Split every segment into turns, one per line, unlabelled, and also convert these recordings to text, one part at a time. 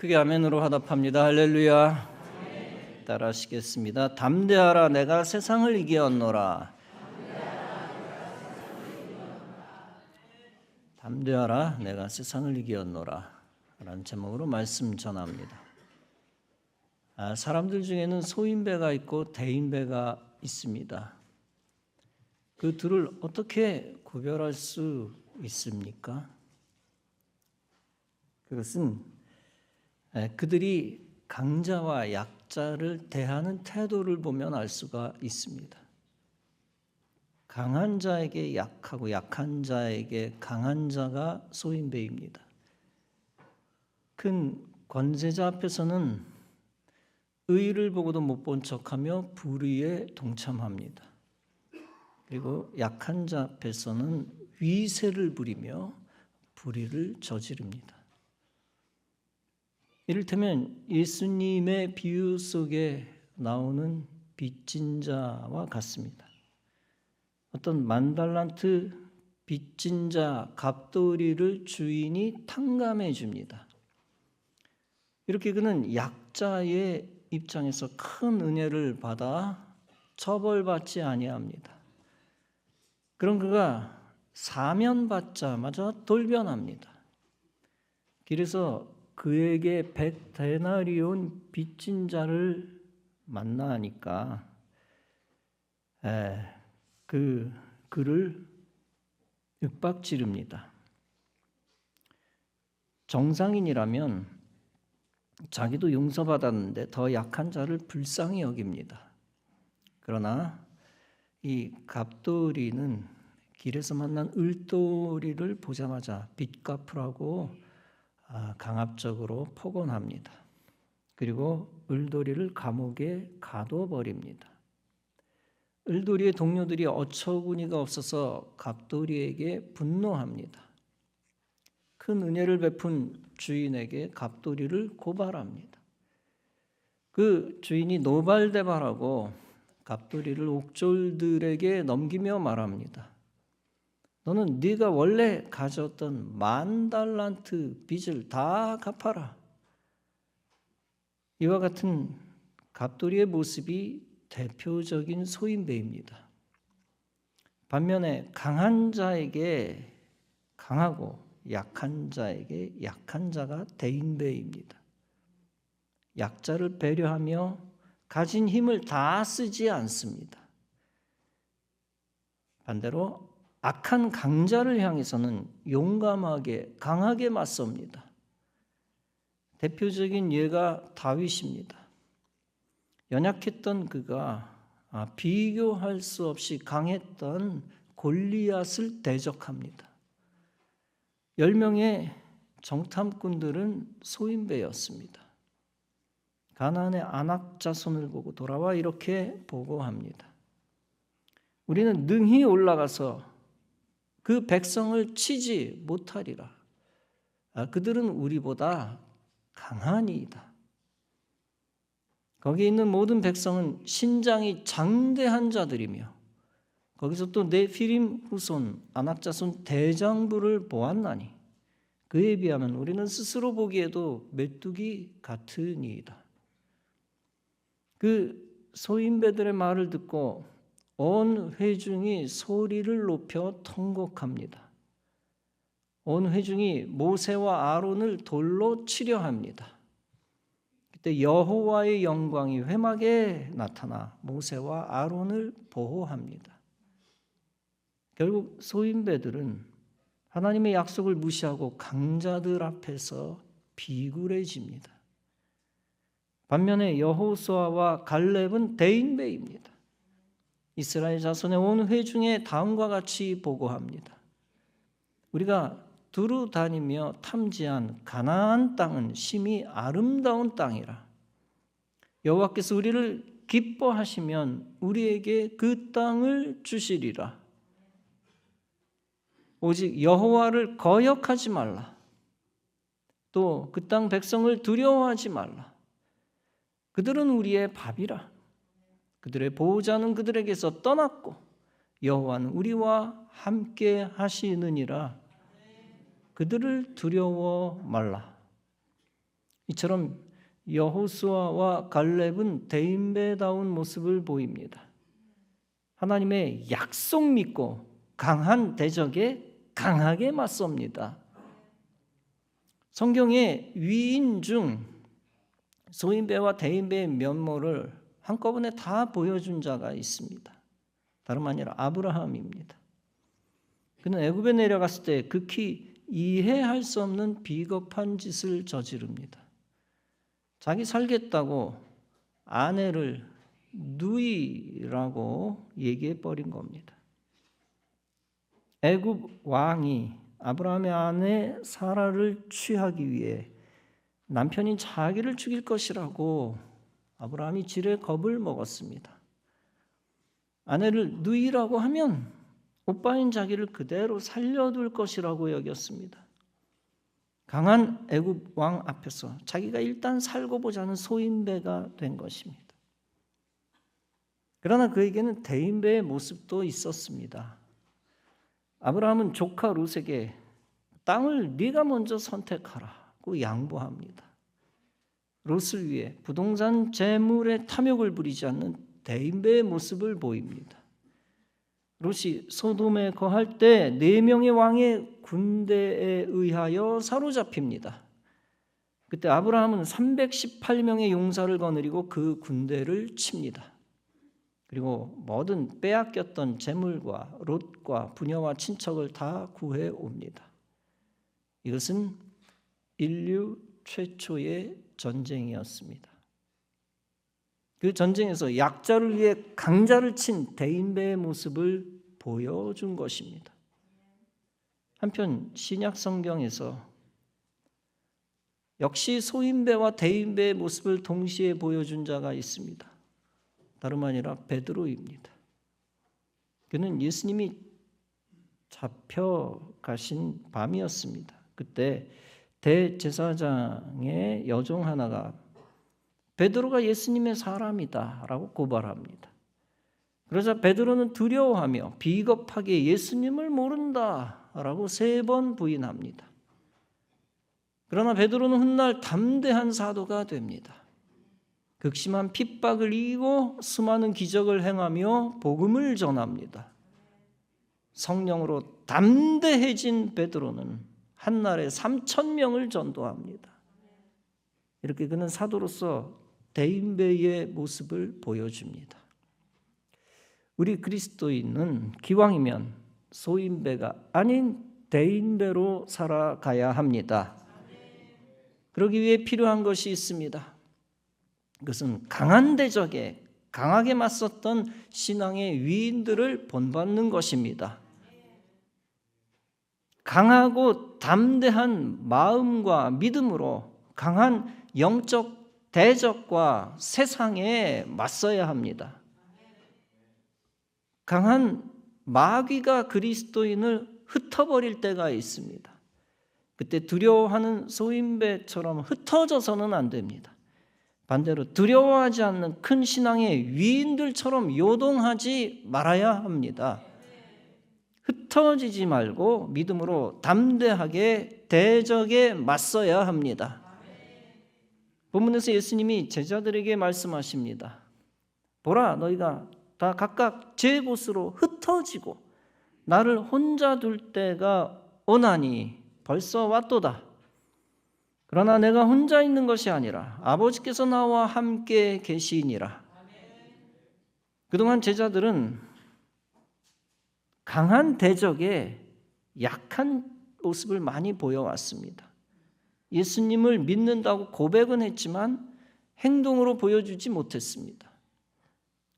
크게 아멘으로 화답합니다. 할렐루야. 따라 하시겠습니다. 담대하라 내가 세상을 이기었노라. 담대하라 내가 세상을 이기었노라. 라는 제목으로 말씀 전합니다. 아, 사람들 중에는 소인배가 있고 대인배가 있습니다. 그 둘을 어떻게 구별할 수 있습니까? 그것은 에, 그들이 강자와 약자를 대하는 태도를 보면 알 수가 있습니다. 강한 자에게 약하고 약한 자에게 강한 자가 소인배입니다. 큰 권세자 앞에서는 의를 보고도 못 본 척하며 불의에 동참합니다. 그리고 약한 자 앞에서는 위세를 부리며 불의를 저지릅니다. 이를테면 예수님의 비유 속에 나오는 빚진 자와 같습니다. 어떤 만달란트 빚진 자 갑돌이를 주인이 탕감해 줍니다. 이렇게 그는 약자의 입장에서 큰 은혜를 받아 처벌받지 아니합니다. 그런 그가 사면받자마자 돌변합니다. 길에서 그에게 백 데나리온 빚진 자를 만나니까 에, 그 그를 윽박지릅니다. 정상인이라면 자기도 용서받았는데 더 약한 자를 불쌍히 여깁니다. 그러나 이 갑돌이는 길에서 만난 을돌이를 보자마자 빚 갚으라고 아, 강압적으로 폭언합니다. 그리고 을돌이를 감옥에 가둬버립니다. 을돌이의 동료들이 어처구니가 없어서 갑돌이에게 분노합니다. 큰 은혜를 베푼 주인에게 갑돌이를 고발합니다. 그 주인이 노발대발하고 갑돌이를 옥졸들에게 넘기며 말합니다. 너는 네가 원래 가졌던 만 달란트 빚을 다 갚아라. 이와 같은 갑돌이의 모습이 대표적인 소인배입니다. 반면에 강한 자에게 강하고 약한 자에게 약한 자가 대인배입니다. 약자를 배려하며 가진 힘을 다 쓰지 않습니다. 반대로 악한 강자를 향해서는 용감하게 강하게 맞섭니다. 대표적인 예가 다윗입니다. 연약했던 그가 아, 비교할 수 없이 강했던 골리앗을 대적합니다. 열 명의 정탐꾼들은 소인배였습니다. 가나안의 안악 자손을 보고 돌아와 이렇게 보고합니다. 우리는 능히 올라가서 그 백성을 치지 못하리라. 아, 그들은 우리보다 강하니이다. 거기 있는 모든 백성은 신장이 장대한 자들이며 거기서 또 네피림 후손 안악자손 대장부를 보았나니 그에 비하면 우리는 스스로 보기에도 메뚜기 같으니이다. 그 소인배들의 말을 듣고 온 회중이 소리를 높여 통곡합니다. 온 회중이 모세와 아론을 돌로 치려 합니다. 그때 여호와의 영광이 회막에 나타나 모세와 아론을 보호합니다. 결국 소인배들은 하나님의 약속을 무시하고 강자들 앞에서 비굴해집니다. 반면에 여호수아와 갈렙은 대인배입니다. 이스라엘 자손의 온 회중에 다음과 같이 보고합니다. 우리가 두루 다니며 탐지한 가나안 땅은 심히 아름다운 땅이라. 여호와께서 우리를 기뻐하시면 우리에게 그 땅을 주시리라. 오직 여호와를 거역하지 말라. 또 그 땅 백성을 두려워하지 말라. 그들은 우리의 밥이라. 그들의 보호자는 그들에게서 떠났고 여호와는 우리와 함께 하시느니라. 그들을 두려워 말라. 이처럼 여호수아와 갈렙은 대인배다운 모습을 보입니다. 하나님의 약속 믿고 강한 대적에 강하게 맞섭니다. 성경의 위인 중 소인배와 대인배의 면모를 한꺼번에 다 보여준 자가 있습니다. 다름 아니라 아브라함입니다. 그는 애굽에 내려갔을 때 극히 이해할 수 없는 비겁한 짓을 저지릅니다. 자기 살겠다고 아내를 누이라고 얘기해 버린 겁니다. 애굽 왕이 아브라함의 아내 사라를 취하기 위해 남편인 자기를 죽일 것이라고 아브라함이 지레 겁을 먹었습니다. 아내를 누이라고 하면 오빠인 자기를 그대로 살려둘 것이라고 여겼습니다. 강한 애굽 왕 앞에서 자기가 일단 살고 보자는 소인배가 된 것입니다. 그러나 그에게는 대인배의 모습도 있었습니다. 아브라함은 조카 롯에게 땅을 네가 먼저 선택하라고 양보합니다. 롯을 위해 부동산 재물에 탐욕을 부리지 않는 대인배의 모습을 보입니다. 롯이 소돔에 거할 때 네 명의 왕의 군대에 의하여 사로잡힙니다. 그때 아브라함은 318명의 용사를 거느리고 그 군대를 칩니다. 그리고 모든 빼앗겼던 재물과 롯과 부녀와 친척을 다 구해 옵니다. 이것은 인류 최초의 전쟁이었습니다. 그 전쟁에서 약자를 위해 강자를 친 대인배의 모습을 보여준 것입니다. 한편 신약 성경에서 역시 소인배와 대인배의 모습을 동시에 보여준 자가 있습니다. 다름 아니라 베드로입니다. 그는 예수님이 잡혀가신 밤이었습니다. 그때 대제사장의 여종 하나가 베드로가 예수님의 사람이다라고 고발합니다. 그러자 베드로는 두려워하며 비겁하게 예수님을 모른다라고 세 번 부인합니다. 그러나 베드로는 훗날 담대한 사도가 됩니다. 극심한 핍박을 이기고 수많은 기적을 행하며 복음을 전합니다. 성령으로 담대해진 베드로는 한 날에 3천 명을 전도합니다. 이렇게 그는 사도로서 대인배의 모습을 보여줍니다. 우리 그리스도인은 기왕이면 소인배가 아닌 대인배로 살아가야 합니다. 그러기 위해 필요한 것이 있습니다. 그것은 강한 대적에 강하게 맞섰던 신앙의 위인들을 본받는 것입니다. 강하고 담대한 마음과 믿음으로 강한 영적 대적과 세상에 맞서야 합니다. 강한 마귀가 그리스도인을 흩어버릴 때가 있습니다. 그때 두려워하는 소인배처럼 흩어져서는 안 됩니다. 반대로 두려워하지 않는 큰 신앙의 위인들처럼 요동하지 말아야 합니다. 흩어지지 말고 믿음으로 담대하게 대적에 맞서야 합니다. 본문에서 예수님이 제자들에게 말씀하십니다. 보라, 너희가 다 각각 제 곳으로 흩어지고 나를 혼자 둘 때가 오나니 벌써 왔도다. 그러나 내가 혼자 있는 것이 아니라 아버지께서 나와 함께 계시니라. 그동안 제자들은 강한 대적에 약한 모습을 많이 보여왔습니다. 예수님을 믿는다고 고백은 했지만 행동으로 보여주지 못했습니다.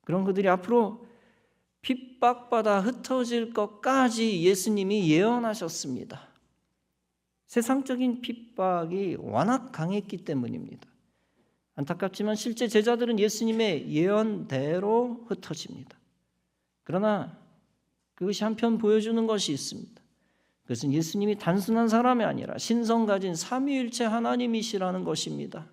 그런 그들이 앞으로 핍박받아 흩어질 것까지 예수님이 예언하셨습니다. 세상적인 핍박이 워낙 강했기 때문입니다. 안타깝지만 실제 제자들은 예수님의 예언대로 흩어집니다. 그러나 그것이 한편 보여주는 것이 있습니다. 그것은 예수님이 단순한 사람이 아니라 신성 가진 삼위일체 하나님이시라는 것입니다.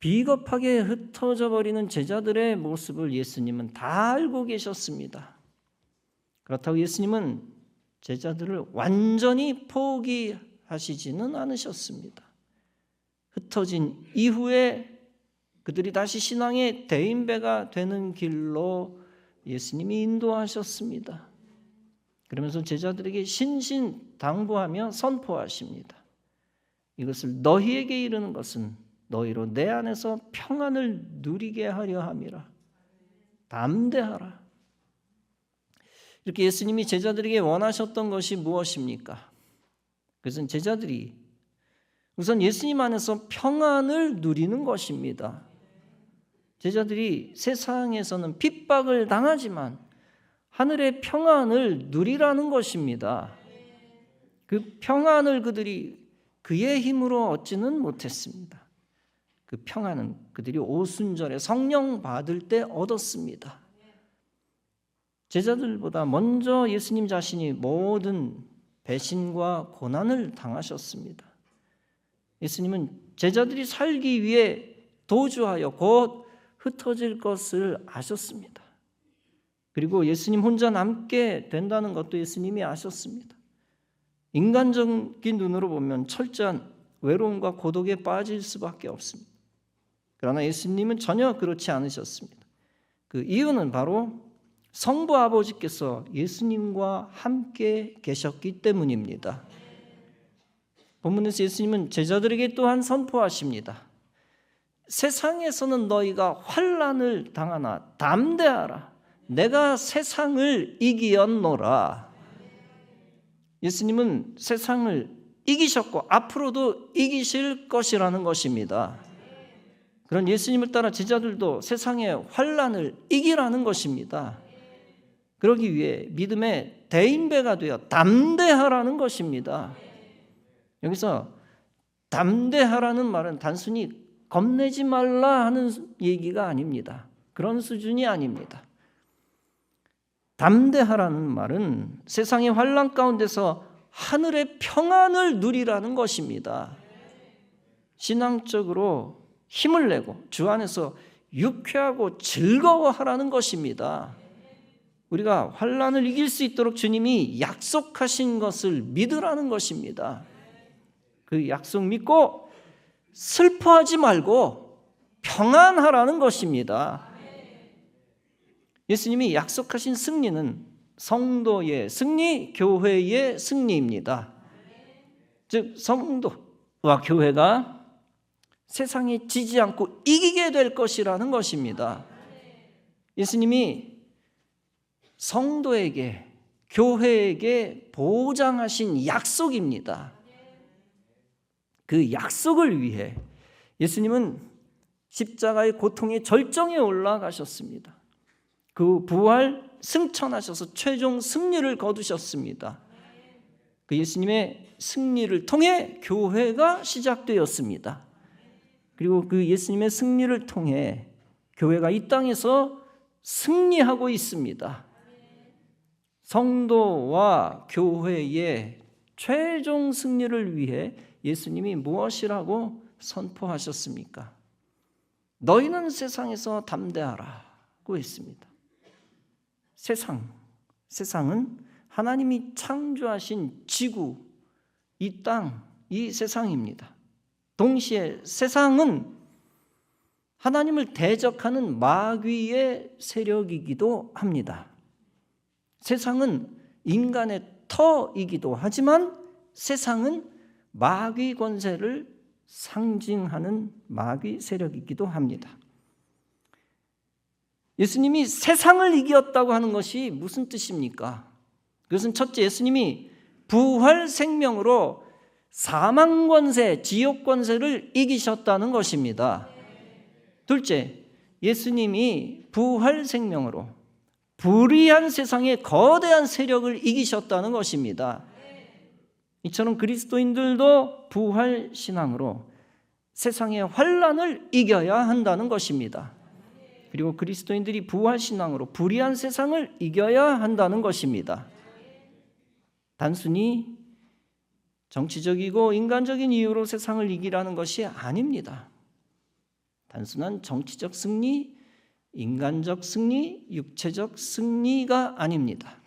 비겁하게 흩어져 버리는 제자들의 모습을 예수님은 다 알고 계셨습니다. 그렇다고 예수님은 제자들을 완전히 포기하시지는 않으셨습니다. 흩어진 이후에 그들이 다시 신앙의 대인배가 되는 길로 예수님이 인도하셨습니다. 그러면서 제자들에게 신신 당부하며 선포하십니다. 이것을 너희에게 이르는 것은 너희로 내 안에서 평안을 누리게 하려 함이라. 담대하라. 이렇게 예수님이 제자들에게 원하셨던 것이 무엇입니까? 그것은 제자들이 우선 예수님 안에서 평안을 누리는 것입니다. 제자들이 세상에서는 핍박을 당하지만 하늘의 평안을 누리라는 것입니다. 그 평안을 그들이 그의 힘으로 얻지는 못했습니다. 그 평안은 그들이 오순절에 성령 받을 때 얻었습니다. 제자들보다 먼저 예수님 자신이 모든 배신과 고난을 당하셨습니다. 예수님은 제자들이 살기 위해 도주하여 곧 흩어질 것을 아셨습니다. 그리고 예수님 혼자 남게 된다는 것도 예수님이 아셨습니다. 인간적인 눈으로 보면 철저한 외로움과 고독에 빠질 수밖에 없습니다. 그러나 예수님은 전혀 그렇지 않으셨습니다. 그 이유는 바로 성부 아버지께서 예수님과 함께 계셨기 때문입니다. 본문에서 예수님은 제자들에게 또한 선포하십니다. 세상에서는 너희가 환란을 당하나 담대하라. 내가 세상을 이기었노라. 예수님은 세상을 이기셨고 앞으로도 이기실 것이라는 것입니다. 그런 예수님을 따라 제자들도 세상의 환란을 이기라는 것입니다. 그러기 위해 믿음의 대인배가 되어 담대하라는 것입니다. 여기서 담대하라는 말은 단순히 겁내지 말라 하는 얘기가 아닙니다. 그런 수준이 아닙니다. 담대하라는 말은 세상의 환란 가운데서 하늘의 평안을 누리라는 것입니다. 신앙적으로 힘을 내고 주 안에서 유쾌하고 즐거워하라는 것입니다. 우리가 환란을 이길 수 있도록 주님이 약속하신 것을 믿으라는 것입니다. 그 약속 믿고 슬퍼하지 말고 평안하라는 것입니다. 예수님이 약속하신 승리는 성도의 승리, 교회의 승리입니다. 즉 성도와 교회가 세상에 지지 않고 이기게 될 것이라는 것입니다. 예수님이 성도에게 교회에게 보장하신 약속입니다. 그 약속을 위해 예수님은 십자가의 고통의 절정에 올라가셨습니다. 그 부활 승천하셔서 최종 승리를 거두셨습니다. 그 예수님의 승리를 통해 교회가 시작되었습니다. 그리고 그 예수님의 승리를 통해 교회가 이 땅에서 승리하고 있습니다. 성도와 교회의 최종 승리를 위해 예수님이 무엇이라고 선포하셨습니까? 너희는 세상에서 담대하라고 했습니다. 세상, 세상은 하나님이 창조하신 지구, 이 땅, 이 세상입니다. 동시에 세상은 하나님을 대적하는 마귀의 세력이기도 합니다. 세상은 인간의 터이기도 하지만 세상은 마귀 권세를 상징하는 마귀 세력이기도 합니다. 예수님이 세상을 이겼다고 하는 것이 무슨 뜻입니까? 그것은 첫째 예수님이 부활 생명으로 사망 권세, 지옥 권세를 이기셨다는 것입니다. 둘째, 예수님이 부활 생명으로 불의한 세상의 거대한 세력을 이기셨다는 것입니다. 이처럼 그리스도인들도 부활 신앙으로 세상의 환란을 이겨야 한다는 것입니다. 그리고 그리스도인들이 부활 신앙으로 불의한 세상을 이겨야 한다는 것입니다. 단순히 정치적이고 인간적인 이유로 세상을 이기라는 것이 아닙니다. 단순한 정치적 승리, 인간적 승리, 육체적 승리가 아닙니다.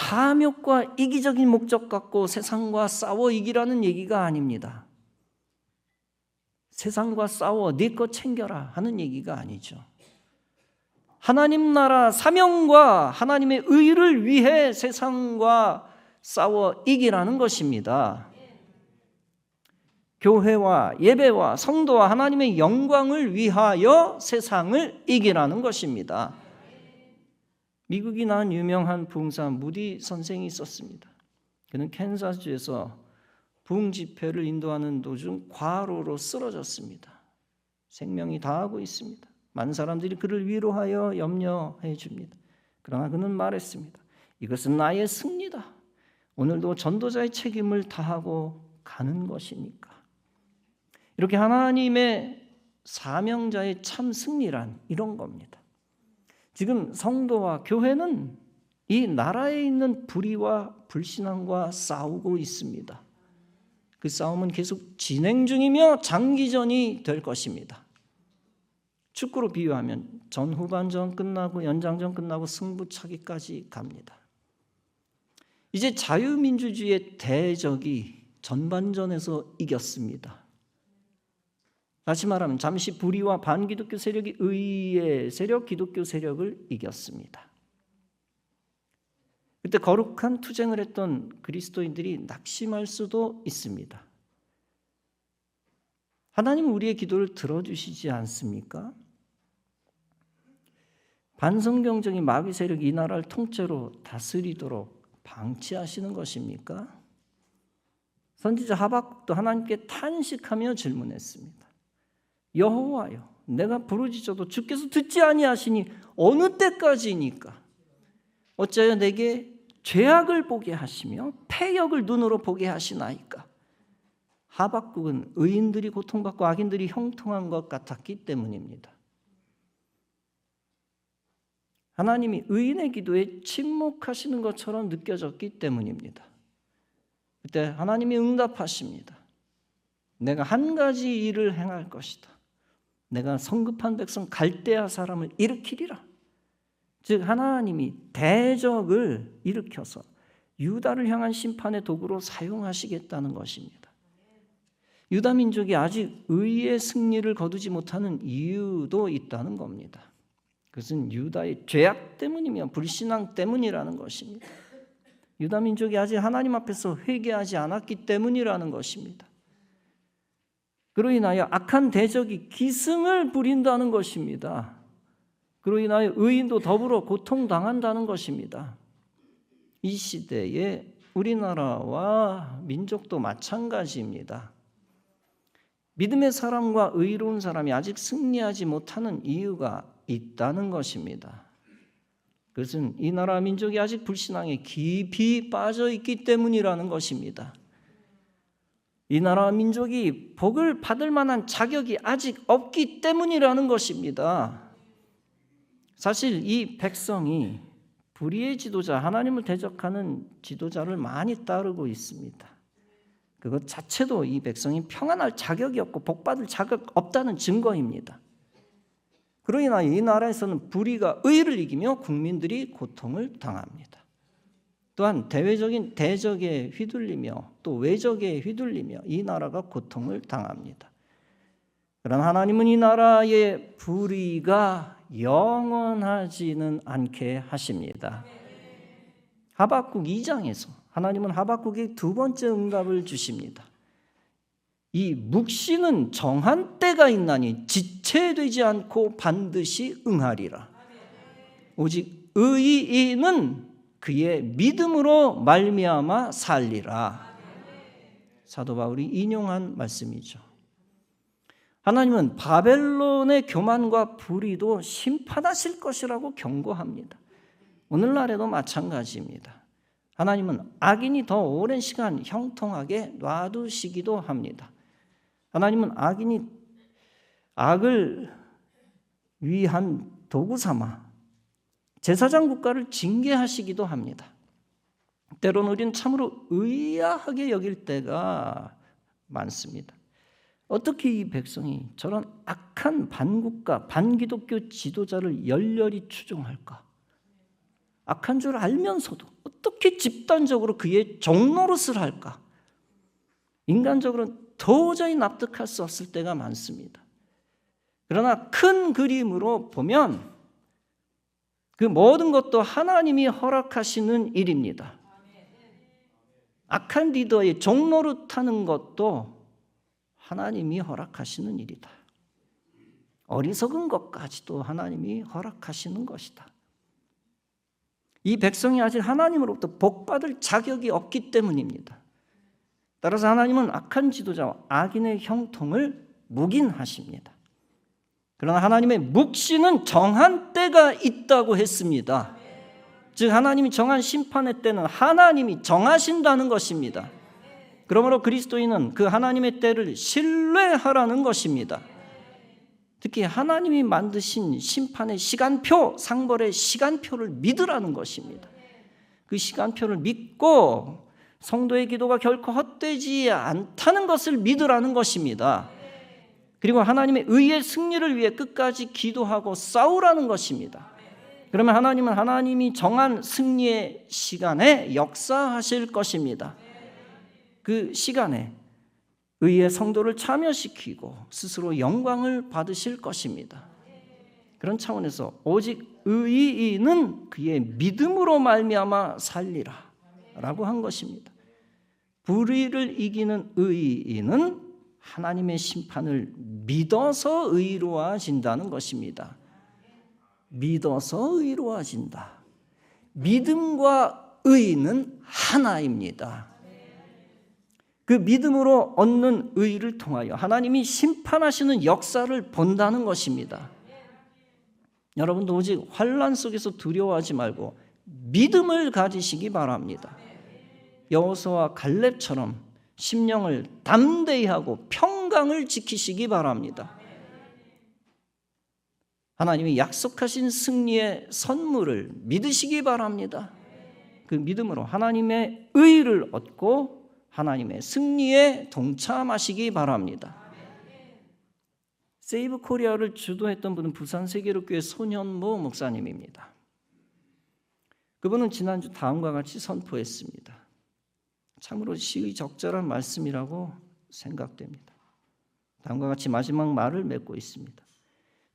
탐욕과 이기적인 목적 갖고 세상과 싸워 이기라는 얘기가 아닙니다. 세상과 싸워 네 것 챙겨라 하는 얘기가 아니죠. 하나님 나라 사명과 하나님의 의를 위해 세상과 싸워 이기라는 것입니다. 교회와 예배와 성도와 하나님의 영광을 위하여 세상을 이기라는 것입니다. 미국이 낳은 유명한 부흥사 무디 선생이 있었습니다. 그는 캔사스주에서 부흥 집회를 인도하는 도중 과로로 쓰러졌습니다. 생명이 다하고 있습니다. 많은 사람들이 그를 위로하여 염려해 줍니다. 그러나 그는 말했습니다. 이것은 나의 승리다. 오늘도 전도자의 책임을 다하고 가는 것이니까. 이렇게 하나님의 사명자의 참 승리란 이런 겁니다. 지금 성도와 교회는 이 나라에 있는 불의와 불신앙과 싸우고 있습니다. 그 싸움은 계속 진행 중이며 장기전이 될 것입니다. 축구로 비유하면 전 후반전 끝나고 연장전 끝나고 승부차기까지 갑니다. 이제 자유민주주의의 대적이 전반전에서 이겼습니다. 다시 말하면 잠시 불의와 반기독교 세력이 의의 세력, 기독교 세력을 이겼습니다. 그때 거룩한 투쟁을 했던 그리스도인들이 낙심할 수도 있습니다. 하나님은 우리의 기도를 들어주시지 않습니까? 반성경적인 마귀 세력이 이 나라를 통째로 다스리도록 방치하시는 것입니까? 선지자 하박도 하나님께 탄식하며 질문했습니다. 여호와여, 내가 부르짖어도 주께서 듣지 아니하시니 어느 때까지니까? 어찌하여 내게 죄악을 보게 하시며 폐역을 눈으로 보게 하시나이까? 하박국은 의인들이 고통받고 악인들이 형통한 것 같았기 때문입니다. 하나님이 의인의 기도에 침묵하시는 것처럼 느껴졌기 때문입니다. 그때 하나님이 응답하십니다. 내가 한 가지 일을 행할 것이다. 내가 성급한 백성 갈대아 사람을 일으키리라. 즉 하나님이 대적을 일으켜서 유다를 향한 심판의 도구로 사용하시겠다는 것입니다. 유다 민족이 아직 의의 승리를 거두지 못하는 이유도 있다는 겁니다. 그것은 유다의 죄악 때문이며 불신앙 때문이라는 것입니다. 유다 민족이 아직 하나님 앞에서 회개하지 않았기 때문이라는 것입니다. 그로 인하여 악한 대적이 기승을 부린다는 것입니다. 그로 인하여 의인도 더불어 고통당한다는 것입니다. 이 시대에 우리나라와 민족도 마찬가지입니다. 믿음의 사람과 의로운 사람이 아직 승리하지 못하는 이유가 있다는 것입니다. 그것은 이 나라 민족이 아직 불신앙에 깊이 빠져 있기 때문이라는 것입니다. 이 나라 민족이 복을 받을 만한 자격이 아직 없기 때문이라는 것입니다. 사실 이 백성이 불의의 지도자, 하나님을 대적하는 지도자를 많이 따르고 있습니다. 그것 자체도 이 백성이 평안할 자격이 없고 복받을 자격 없다는 증거입니다. 인하여 이 나라에서는 불의가 의를 이기며 국민들이 고통을 당합니다. 또한 대외적인 대적에 휘둘리며 또 외적에 휘둘리며 이 나라가 고통을 당합니다. 그러나 하나님은 이 나라의 불의가 영원하지는 않게 하십니다. 하박국 2장에서 하나님은 하박국에 두 번째 응답을 주십니다. 이 묵시는 정한 때가 있나니 지체되지 않고 반드시 응하리라. 오직 의인은 그의 믿음으로 말미암아 살리라. 사도 바울이 인용한 말씀이죠. 하나님은 바벨론의 교만과 불의도 심판하실 것이라고 경고합니다. 오늘날에도 마찬가지입니다. 하나님은 악인이 더 오랜 시간 형통하게 놔두시기도 합니다. 하나님은 악인이 악을 위한 도구 삼아 제사장 국가를 징계하시기도 합니다. 때로는 우리는 참으로 의아하게 여길 때가 많습니다. 어떻게 이 백성이 저런 악한 반국가, 반기독교 지도자를 열렬히 추종할까? 악한 줄 알면서도 어떻게 집단적으로 그의 종노릇을 할까? 인간적으로 도저히 납득할 수 없을 때가 많습니다. 그러나 큰 그림으로 보면 그 모든 것도 하나님이 허락하시는 일입니다. 악한 리더의 종로를 타는 것도 하나님이 허락하시는 일이다. 어리석은 것까지도 하나님이 허락하시는 것이다. 이 백성이 아직 하나님으로부터 복받을 자격이 없기 때문입니다. 따라서 하나님은 악한 지도자와 악인의 형통을 묵인하십니다. 그러나 하나님의 묵시는 정한 때가 있다고 했습니다. 즉 하나님이 정한 심판의 때는 하나님이 정하신다는 것입니다. 그러므로 그리스도인은 그 하나님의 때를 신뢰하라는 것입니다. 특히 하나님이 만드신 심판의 시간표, 상벌의 시간표를 믿으라는 것입니다. 그 시간표를 믿고 성도의 기도가 결코 헛되지 않다는 것을 믿으라는 것입니다. 그리고 하나님의 의의 승리를 위해 끝까지 기도하고 싸우라는 것입니다. 그러면 하나님은 하나님이 정한 승리의 시간에 역사하실 것입니다. 그 시간에 의의 성도를 참여시키고 스스로 영광을 받으실 것입니다. 그런 차원에서 오직 의인은 그의 믿음으로 말미암아 살리라라고 한 것입니다. 불의를 이기는 의인은 하나님의 심판을 믿어서 의로워진다는 것입니다. 믿어서 의로워진다. 믿음과 의는 하나입니다. 그 믿음으로 얻는 의를 통하여 하나님이 심판하시는 역사를 본다는 것입니다. 여러분도 오직 환란 속에서 두려워하지 말고 믿음을 가지시기 바랍니다. 여호수아와 갈렙처럼 심령을 담대히 하고 평강을 지키시기 바랍니다. 하나님이 약속하신 승리의 선물을 믿으시기 바랍니다. 그 믿음으로 하나님의 의를 얻고 하나님의 승리에 동참하시기 바랍니다. 세이브 코리아를 주도했던 분은 부산 세계로교회 손현모 목사님입니다. 그분은 지난주 다음과 같이 선포했습니다. 참으로 시의 적절한 말씀이라고 생각됩니다. 다음과 같이 마지막 말을 맺고 있습니다.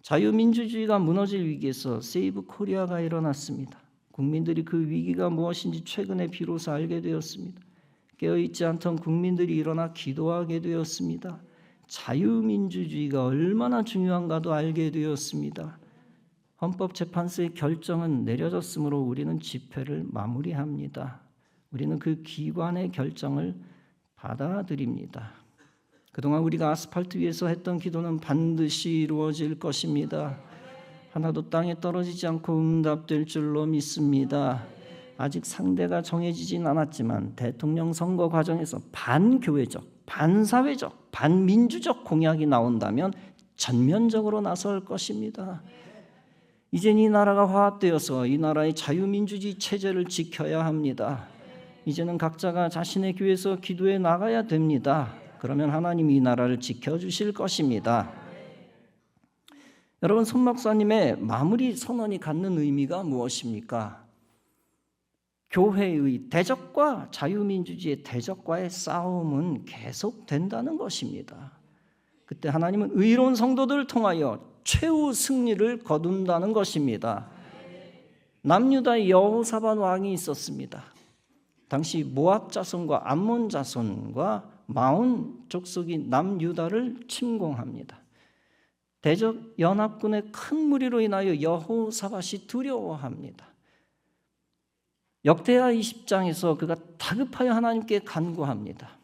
자유민주주의가 무너질 위기에서 세이브 코리아가 일어났습니다. 국민들이 그 위기가 무엇인지 최근에 비로소 알게 되었습니다. 깨어있지 않던 국민들이 일어나 기도하게 되었습니다. 자유민주주의가 얼마나 중요한가도 알게 되었습니다. 헌법재판소의 결정은 내려졌으므로 우리는 집회를 마무리합니다. 우리는 그 기관의 결정을 받아들입니다. 그동안 우리가 아스팔트 위에서 했던 기도는 반드시 이루어질 것입니다. 하나도 땅에 떨어지지 않고 응답될 줄로 믿습니다. 아직 상대가 정해지진 않았지만 대통령 선거 과정에서 반교회적, 반사회적, 반민주적 공약이 나온다면 전면적으로 나설 것입니다. 이젠 이 나라가 화합되어서 이 나라의 자유민주주의 체제를 지켜야 합니다. 이제는 각자가 자신의 교회에서 기도해 나가야 됩니다. 그러면 하나님이 이 나라를 지켜주실 것입니다. 여러분, 손 목사님의 마무리 선언이 갖는 의미가 무엇입니까? 교회의 대적과 자유민주주의의 대적과의 싸움은 계속된다는 것입니다. 그때 하나님은 의로운 성도들을 통하여 최후 승리를 거둔다는 것입니다. 남유다의 여호사반 왕이 있었습니다. 당시 모압 자손과 암몬 자손과 마온 족속이 남유다를 침공합니다. 대적 연합군의 큰 무리로 인하여 여호사밧이 두려워합니다. 역대하 20장에서 그가 다급하여 하나님께 간구합니다.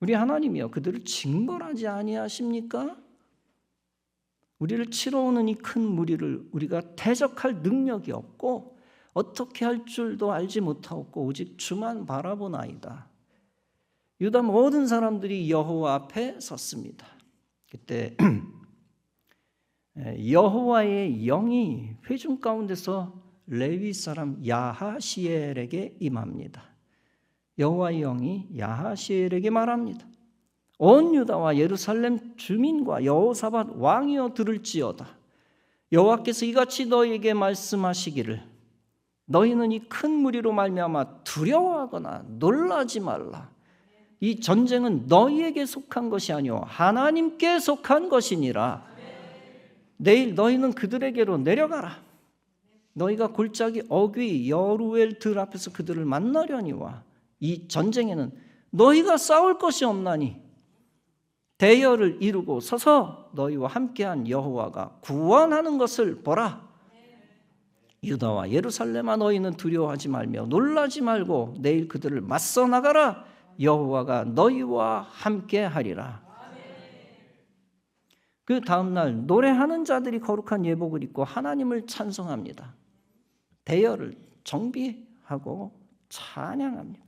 우리 하나님이여 그들을 징벌하지 아니하십니까? 우리를 치러 오는 이 큰 무리를 우리가 대적할 능력이 없고 어떻게 할 줄도 알지 못하고 오직 주만 바라보나이다. 유다 모든 사람들이 여호와 앞에 섰습니다. 그때 여호와의 영이 회중 가운데서 레위 사람 야하시엘에게 임합니다. 여호와의 영이 야하시엘에게 말합니다. 온 유다와 예루살렘 주민과 여호사밧 왕이여 들을지어다. 여호와께서 이같이 너희에게 말씀하시기를 너희는 이 큰 무리로 말미암아 두려워하거나 놀라지 말라. 이 전쟁은 너희에게 속한 것이 아니오 하나님께 속한 것이니라. 내일 너희는 그들에게로 내려가라. 너희가 골짜기 어귀 여루엘 들 앞에서 그들을 만나려니와 이 전쟁에는 너희가 싸울 것이 없나니 대열을 이루고 서서 너희와 함께한 여호와가 구원하는 것을 보라. 유다와 예루살렘아 너희는 두려워하지 말며 놀라지 말고 내일 그들을 맞서 나가라. 여호와가 너희와 함께 하리라. 그 다음 날 노래하는 자들이 거룩한 예복을 입고 하나님을 찬송합니다. 대열을 정비하고 찬양합니다.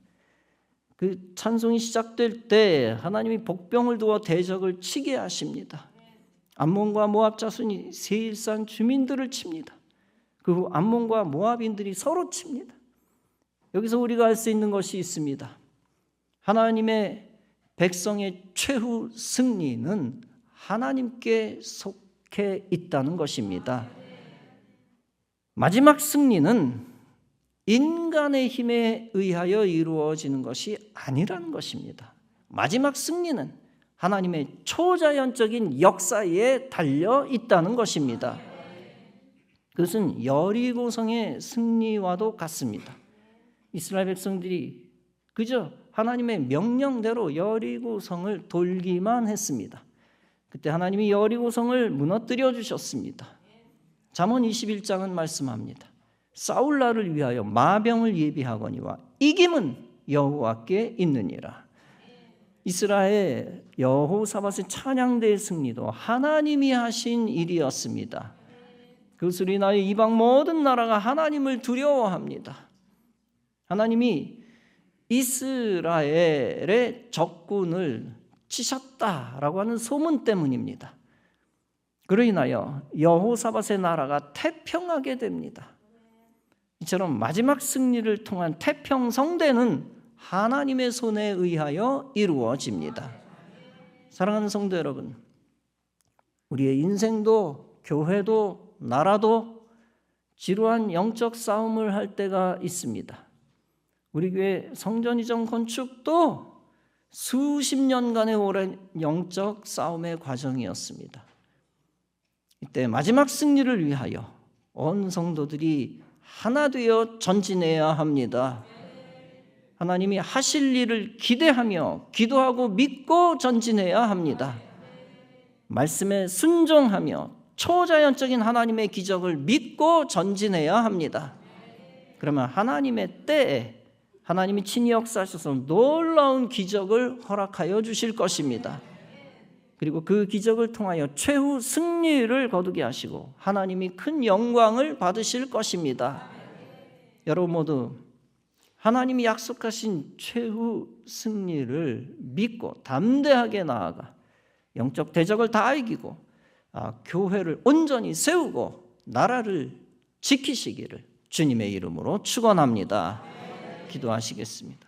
그 찬송이 시작될 때 하나님이 복병을 두어 대적을 치게 하십니다. 암몬과 모압 자손이 세일산 주민들을 칩니다. 그후 암몬과 모압인들이 서로 칩니다. 여기서 우리가 알 수 있는 것이 있습니다. 하나님의 백성의 최후 승리는 하나님께 속해 있다는 것입니다. 마지막 승리는 인간의 힘에 의하여 이루어지는 것이 아니라는 것입니다. 마지막 승리는 하나님의 초자연적인 역사에 달려 있다는 것입니다. 그것은 여리고성의 승리와도 같습니다. 이스라엘 백성들이 그저 하나님의 명령대로 여리고성을 돌기만 했습니다. 그때 하나님이 여리고성을 무너뜨려 주셨습니다. 잠언 21장은 말씀합니다. 싸울 날을 위하여 마병을 예비하거니와 이김은 여호와께 있느니라. 이스라엘 여호사밧의 찬양대의 승리도 하나님이 하신 일이었습니다. 그것으로 인하여 이방 모든 나라가 하나님을 두려워합니다. 하나님이 이스라엘의 적군을 치셨다라고 하는 소문 때문입니다. 그로 인하여 여호사밧의 나라가 태평하게 됩니다. 이처럼 마지막 승리를 통한 태평 성대는 하나님의 손에 의하여 이루어집니다. 사랑하는 성도 여러분, 우리의 인생도 교회도 나라도 지루한 영적 싸움을 할 때가 있습니다. 우리 교회 성전 이전 건축도 수십 년간의 오랜 영적 싸움의 과정이었습니다. 이때 마지막 승리를 위하여 온 성도들이 하나 되어 전진해야 합니다. 하나님이 하실 일을 기대하며 기도하고 믿고 전진해야 합니다. 말씀에 순종하며 초자연적인 하나님의 기적을 믿고 전진해야 합니다. 그러면 하나님의 때에 하나님이 친히 역사하셔서 놀라운 기적을 허락하여 주실 것입니다. 그리고 그 기적을 통하여 최후 승리를 거두게 하시고 하나님이 큰 영광을 받으실 것입니다. 여러분 모두 하나님이 약속하신 최후 승리를 믿고 담대하게 나아가 영적 대적을 다 이기고 아, 교회를 온전히 세우고 나라를 지키시기를 주님의 이름으로 축원합니다. 기도하시겠습니다.